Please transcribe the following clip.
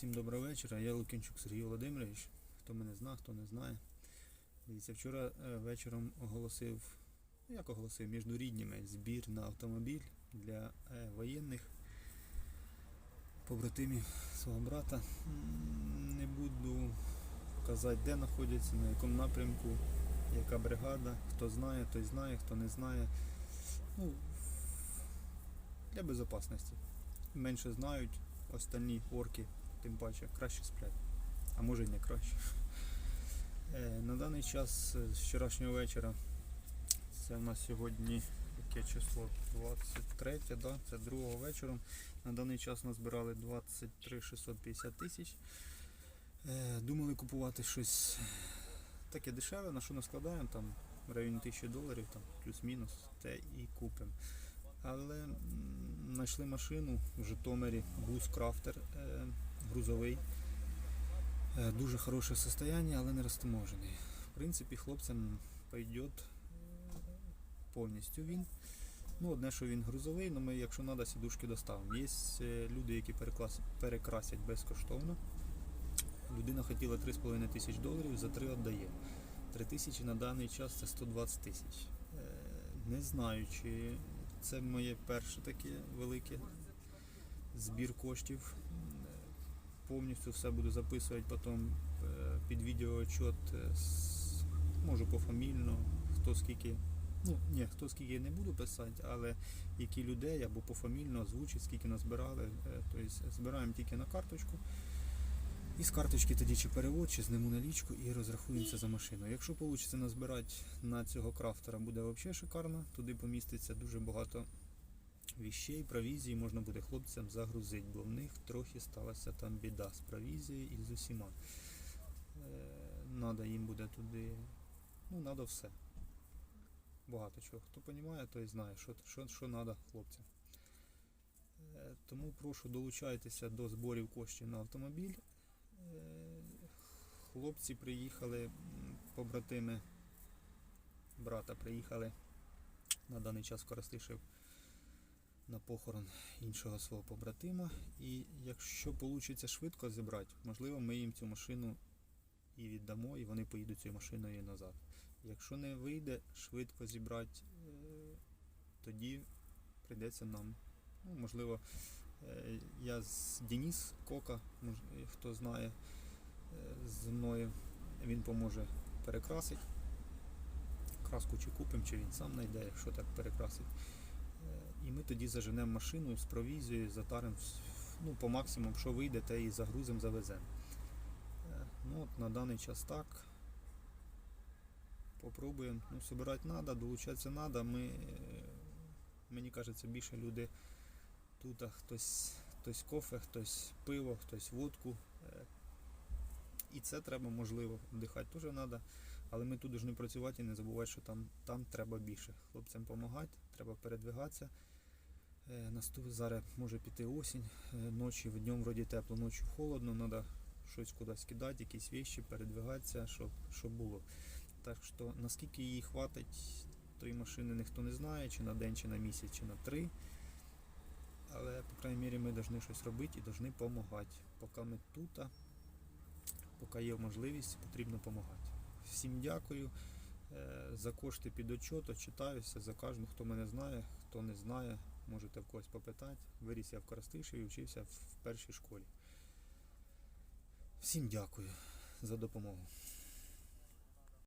Всім доброго вечора. Я Лукінчук Сергій Володимирович. Хто мене зна, хто не знає. Дивіться, вчора е, вечором оголосив, ну, як оголосив, між рідніми збір на автомобіль для е, воєнних побратимів свого брата. Не буду казати, де знаходяться, на якому напрямку, яка бригада. Хто знає, той знає, хто не знає. Ну, для безпечності. Менше знають, остальні орки тим паче краще сплять. А може й не краще. Е, На даний час е, з вчорашнього вечора, це у нас сьогодні яке число? 23, да? це другого вечором. На даний час назбирали 23 650 тисяч. Е, Думали купувати щось таке дешеве, на що наскладаємо, там в районі 1000 доларів, там плюс-мінус, те і купимо. Але знайшли машину в Житомирі, бус Крафтер е, грузовий. Е, дуже хороше состояние, але не розтаможений. В принципі, хлопцям пойде повністю він. Ну, одне, що він грузовий, але ми, якщо треба, сідушки доставимо. Є е, люди, які перекрасять безкоштовно. Людина хотіла 3,5 тисяч доларів, за 3 віддає. 3 тисячі на даний час це 120 тисяч. Е, Не знаю, чи це моє перше таке велике збір коштів. Повністю все буду записувати потім е, під відеоотчет, е, можу пофамільно, хто скільки. Ну, ні, хто скільки не буду писати, але які людей або пофамільно озвучить, скільки назбирали. Е, Тобто збираємо тільки на карточку. І з карточки тоді чи перевод, чи зниму налічку і розрахуємося за машину. Якщо вийде назбирати на цього крафтера, буде взагалі шикарно. Туди поміститься дуже багато віщей, провізії можна буде хлопцям загрузити, бо в них трохи сталася там біда з провізією і з усіма. Е, Надо їм буде туди, ну, надо все. Багато чого. Хто розуміє, той знає, що, що, що треба хлопцям. Е, Тому прошу долучайтеся до зборів коштів на автомобіль. Е, Хлопці приїхали, побратими брата приїхали на даний час в Коростишев похорон іншого свого побратима. І якщо вийде швидко зібрати, можливо, ми їм цю машину і віддамо, і вони поїдуть цією машиною назад. Якщо не вийде швидко зібрати, е, тоді прийдеться нам. Ну, можливо, е, я з Деніс Кока, хто знає, е, зі мною він поможе перекрасити. Краску чи купимо, чи він сам знайде, якщо так перекрасить. І ми тоді заженемо машину з провізією, затаримо ну, по максимуму, що вийде, те і загрузимо, завеземо. Е, Ну, от на даний час так. Попробуємо. Ну, собирати треба, долучатися треба. Ми, е, мені кажеться, більше люди тут, хтось, хтось кофе, хтось пиво, хтось водку. Е, І це треба, можливо, вдихати теж треба. Але ми тут повинні працювати і не забувати, що там, там треба більше. Хлопцям допомагати, треба передвигатися. Е, Наступ зараз може піти осінь, е, ночі, днем вроді тепло, ночі холодно, треба щось кудись кидати, якісь вещі, передвигатися, щоб, щоб було. Так що наскільки її хватить, тої машини ніхто не знає, чи на день, чи на місяць, чи на три. Але, по крайній мірі, ми повинні щось робити і повинні допомагати. Поки ми тут, поки є можливість, потрібно допомагати. Всім дякую. Е, За кошти під отчет, читаюся за кожного, хто мене знає, хто не знає, можете в когось попитати. Виріс я в і вчився в першій школі. Всім дякую за допомогу.